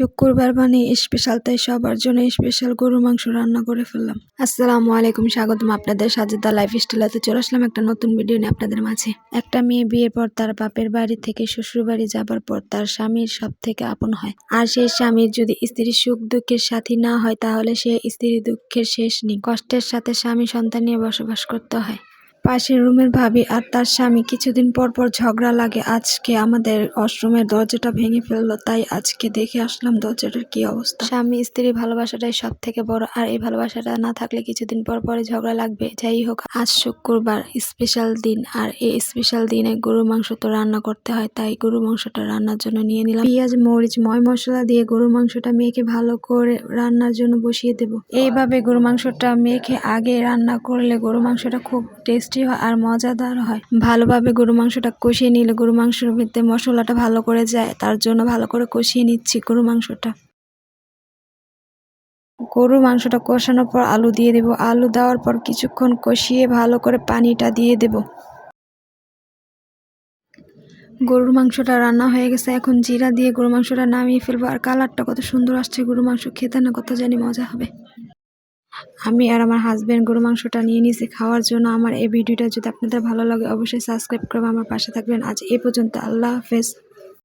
শুক্রবার মানে স্পেশাল তাই সবার জন্য স্পেশাল গরু মাংস রান্না করে ফেললাম। আসসালামু আলাইকুম, স্বাগতম আপনাদের সাজেদা লাইফ স্টাইলাতে চলে আসলাম একটা নতুন ভিডিও নিয়ে আপনাদের মাঝে। একটা মেয়ে বিয়ের পর তার বাপের বাড়ি থেকে শ্বশুর বাড়ি যাবার পর তার স্বামীর সব থেকে আপন হয়। আর সেই স্বামীর যদি স্ত্রীর সুখ দুঃখের সাথী না হয়, তাহলে সে স্ত্রীর দুঃখের শেষ নেই। কষ্টের সাথে স্বামী সন্তান নিয়ে বসবাস করতে হয়। পাশের রুমের ভাবি আর তার স্বামী কিছুদিন পর পর ঝগড়া লাগে। আজকে আমাদের ওয়াশরুমের দরজাটা ভেঙে ফেলল, তাই আজকে দেখে আসলাম দরজাটার কি অবস্থা। স্বামী স্ত্রীর ভালোবাসাটাই সব থেকে বড়, আর এই ভালোবাসাটা না থাকলে কিছুদিন পর পরে ঝগড়া লাগবে। যাই হোক, আজ শুক্রবার স্পেশাল দিন, আর এই স্পেশাল দিনে গরু মাংস তো রান্না করতে হয়, তাই গরু মাংসটা রান্নার জন্য নিয়ে নিলাম। পেঁয়াজ, মরিচ ময় মশলা দিয়ে গরু মাংসটা মেখে ভালো করে রান্নার জন্য বসিয়ে দেব। এইভাবে গরু মাংসটা মেখে আগে রান্না করলে গরু মাংসটা খুব টেস্টি হয় আর মজাদার হয়। ভালোভাবে গরু মাংসটা কষিয়ে নিলে গরু মাংসের মধ্যে মশলাটা ভালো করে যায়, তার জন্য ভালো করে কষিয়ে নিচ্ছি গরু মাংসটা। গরু মাংসটা কষানোর পর আলু দিয়ে দেব। আলু দেওয়ার পর কিছুক্ষণ কষিয়ে ভালো করে পানিটা দিয়ে দেব। গরুর মাংসটা রান্না হয়ে গেছে, এখন জিরা দিয়ে গরু মাংসটা নামিয়ে ফেলব। আর কালারটা কত সুন্দর আসছে গরু মাংস খেতে না কত জানি মজা হবে। আমি আর আমার হাজব্যান্ড গরু মাংসটা নিয়ে নিয়েছি খাওয়ার জন্য আমার এই ভিডিওটা যদি আপনাদের ভালো লাগে, অবশ্যই সাবস্ক্রাইব করে আমার পাশে থাকবেন। আজ এ পর্যন্ত, আল্লাহ হাফেজ।